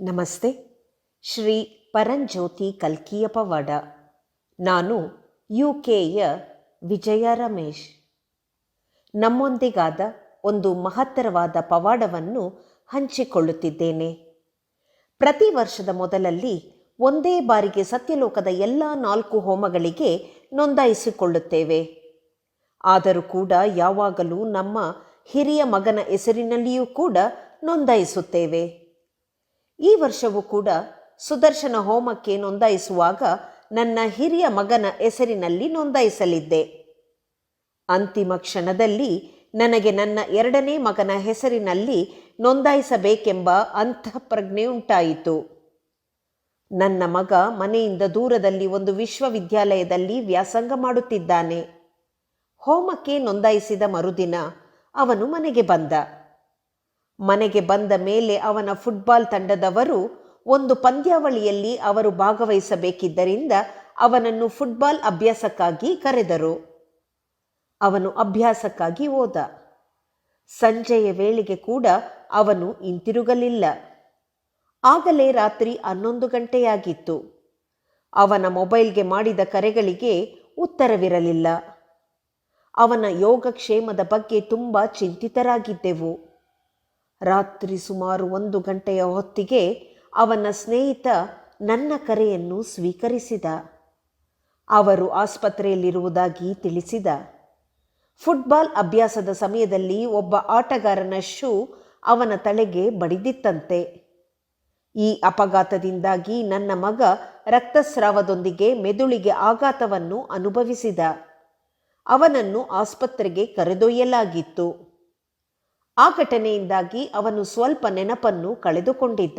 ನಮಸ್ತೆ. ಶ್ರೀ ಪರಂಜ್ಯೋತಿ ಕಲ್ಕಿಯ ಪವಾಡ ನಾನು ಯು ಕೆಯ ವಿಜಯ ರಮೇಶ್. ನಮ್ಮೊಂದಿಗಾದ ಒಂದು ಮಹತ್ತರವಾದ ಪವಾಡವನ್ನು ಹಂಚಿಕೊಳ್ಳುತ್ತಿದ್ದೇನೆ. ಪ್ರತಿ ವರ್ಷದ ಮೊದಲಲ್ಲಿ ಒಂದೇ ಬಾರಿಗೆ ಸತ್ಯಲೋಕದ ಎಲ್ಲ ನಾಲ್ಕು ಹೋಮಗಳಿಗೆ ನೋಂದಾಯಿಸಿಕೊಳ್ಳುತ್ತೇವೆ. ಆದರೂ ಕೂಡ ಯಾವಾಗಲೂ ನಮ್ಮ ಹಿರಿಯ ಮಗನ ಹೆಸರಿನಲ್ಲಿಯೂ ಕೂಡ ನೋಂದಾಯಿಸುತ್ತೇವೆ. ಈ ವರ್ಷವೂ ಕೂಡ ಸುದರ್ಶನ ಹೋಮಕ್ಕೆ ನೋಂದಾಯಿಸುವಾಗ ನನ್ನ ಹಿರಿಯ ಮಗನ ಹೆಸರಿನಲ್ಲಿ ನೋಂದಾಯಿಸಲಿದ್ದೆ. ಅಂತಿಮ ಕ್ಷಣದಲ್ಲಿ ನನಗೆ ನನ್ನ ಎರಡನೇ ಮಗನ ಹೆಸರಿನಲ್ಲಿ ನೋಂದಾಯಿಸಬೇಕೆಂಬ ಅಂತಃಪ್ರಜ್ಞೆ ಉಂಟಾಯಿತು. ನನ್ನ ಮಗ ಮನೆಯಿಂದ ದೂರದಲ್ಲಿ ಒಂದು ವಿಶ್ವವಿದ್ಯಾಲಯದಲ್ಲಿ ವ್ಯಾಸಂಗ ಮಾಡುತ್ತಿದ್ದಾನೆ. ಹೋಮಕ್ಕೆ ನೋಂದಾಯಿಸಿದ ಮರುದಿನ ಅವನು ಮನೆಗೆ ಬಂದ. ಮನೆಗೆ ಬಂದ ಮೇಲೆ ಅವನ ಫುಟ್ಬಾಲ್ ತಂಡದವರು ಒಂದು ಪಂದ್ಯಾವಳಿಯಲ್ಲಿ ಅವರು ಭಾಗವಹಿಸಬೇಕಿದ್ದರಿಂದ ಅವನನ್ನು ಫುಟ್ಬಾಲ್ ಅಭ್ಯಾಸಕ್ಕಾಗಿ ಕರೆದರು. ಅವನು ಅಭ್ಯಾಸಕ್ಕಾಗಿ ಹೋದ. ಸಂಜೆಯ ವೇಳೆಗೆ ಕೂಡ ಅವನು ಹಿಂತಿರುಗಲಿಲ್ಲ. ಆಗಲೇ ರಾತ್ರಿ ಹನ್ನೊಂದು ಗಂಟೆಯಾಗಿತ್ತು. ಅವನ ಮೊಬೈಲ್ಗೆ ಮಾಡಿದ ಕರೆಗಳಿಗೆ ಉತ್ತರವಿರಲಿಲ್ಲ. ಅವನ ಯೋಗಕ್ಷೇಮದ ಬಗ್ಗೆ ತುಂಬ ಚಿಂತಿತರಾಗಿದ್ದೆವು. ರಾತ್ರಿ ಸುಮಾರು ಒಂದು ಗಂಟೆಯ ಹೊತ್ತಿಗೆ ಅವನ ಸ್ನೇಹಿತ ನನ್ನ ಕರೆಯನ್ನು ಸ್ವೀಕರಿಸಿದ. ಅವರು ಆಸ್ಪತ್ರೆಯಲ್ಲಿರುವುದಾಗಿ ತಿಳಿಸಿದ. ಫುಟ್ಬಾಲ್ ಅಭ್ಯಾಸದ ಸಮಯದಲ್ಲಿ ಒಬ್ಬ ಆಟಗಾರನ ಶೂ ಅವನ ತಲೆಗೆ ಬಡಿದಿತ್ತಂತೆ. ಈ ಅಪಘಾತದಿಂದಾಗಿ ನನ್ನ ಮಗ ರಕ್ತಸ್ರಾವದೊಂದಿಗೆ ಮೆದುಳಿಗೆ ಆಘಾತವನ್ನು ಅನುಭವಿಸಿದ. ಅವನನ್ನು ಆಸ್ಪತ್ರೆಗೆ ಕರೆದೊಯ್ಯಲಾಗಿತ್ತು. ಆ ಘಟನೆಯಿಂದಾಗಿ ಅವನು ಸ್ವಲ್ಪ ನೆನಪನ್ನು ಕಳೆದುಕೊಂಡಿದ್ದ.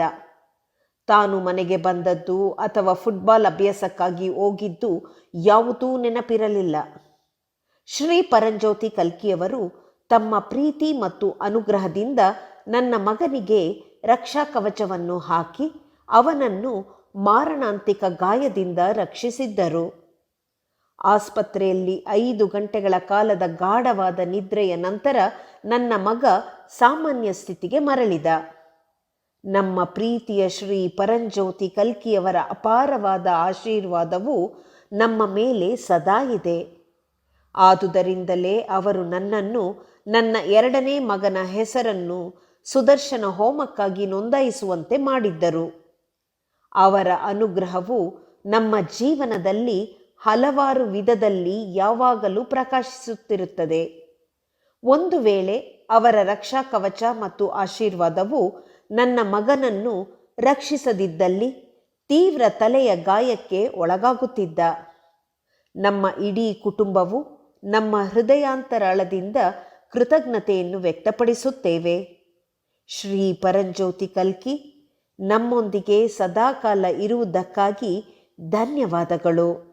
ತಾನು ಮನೆಗೆ ಬಂದದ್ದು ಅಥವಾ ಫುಟ್ಬಾಲ್ ಅಭ್ಯಾಸಕ್ಕಾಗಿ ಹೋಗಿದ್ದು ಯಾವುದೂ ನೆನಪಿರಲಿಲ್ಲ. ಶ್ರೀ ಪರಂಜ್ಯೋತಿ ಕಲ್ಕಿಯವರು ತಮ್ಮ ಪ್ರೀತಿ ಮತ್ತು ಅನುಗ್ರಹದಿಂದ ನನ್ನ ಮಗನಿಗೆ ರಕ್ಷಾ ಕವಚವನ್ನು ಹಾಕಿ ಅವನನ್ನು ಮಾರಣಾಂತಿಕ ಗಾಯದಿಂದ ರಕ್ಷಿಸಿದ್ದರು. ಆಸ್ಪತ್ರೆಯಲ್ಲಿ ಐದು ಗಂಟೆಗಳ ಕಾಲದ ಗಾಢವಾದ ನಿದ್ರೆಯ ನಂತರ ನನ್ನ ಮಗ ಸಾಮಾನ್ಯ ಸ್ಥಿತಿಗೆ ಮರಳಿದ. ನಮ್ಮ ಪ್ರೀತಿಯ ಶ್ರೀ ಪರಂಜ್ಯೋತಿ ಕಲ್ಕಿಯವರ ಅಪಾರವಾದ ಆಶೀರ್ವಾದವು ನಮ್ಮ ಮೇಲೆ ಸದಾ ಇದೆ. ಆದುದರಿಂದಲೇ ಅವರು ನನ್ನನ್ನು, ನನ್ನ ಎರಡನೇ ಮಗನ ಹೆಸರನ್ನು ಸುದರ್ಶನ ಹೋಮಕ್ಕಾಗಿ ನೋಂದಾಯಿಸುವಂತೆ ಮಾಡಿದ್ದರು. ಅವರ ಅನುಗ್ರಹವು ನಮ್ಮ ಜೀವನದಲ್ಲಿ ಹಲವಾರು ವಿಧದಲ್ಲಿ ಯಾವಾಗಲೂ ಪ್ರಕಾಶಿಸುತ್ತಿರುತ್ತದೆ. ಒಂದು ವೇಳೆ ಅವರ ರಕ್ಷಾ ಕವಚ ಮತ್ತು ಆಶೀರ್ವಾದವು ನನ್ನ ಮಗನನ್ನು ರಕ್ಷಿಸದಿದ್ದಲ್ಲಿ ತೀವ್ರ ತಲೆಯ ಗಾಯಕ್ಕೆ ಒಳಗಾಗುತ್ತಿದ್ದ. ನಮ್ಮ ಇಡೀ ಕುಟುಂಬವು ನಮ್ಮ ಹೃದಯಾಂತರಾಳದಿಂದ ಕೃತಜ್ಞತೆಯನ್ನು ವ್ಯಕ್ತಪಡಿಸುತ್ತೇವೆ. ಶ್ರೀ ಪರಂಜ್ಯೋತಿ ಕಲ್ಕಿ, ನಮ್ಮೊಂದಿಗೆ ಸದಾಕಾಲ ಇರುವುದಕ್ಕಾಗಿ ಧನ್ಯವಾದಗಳು.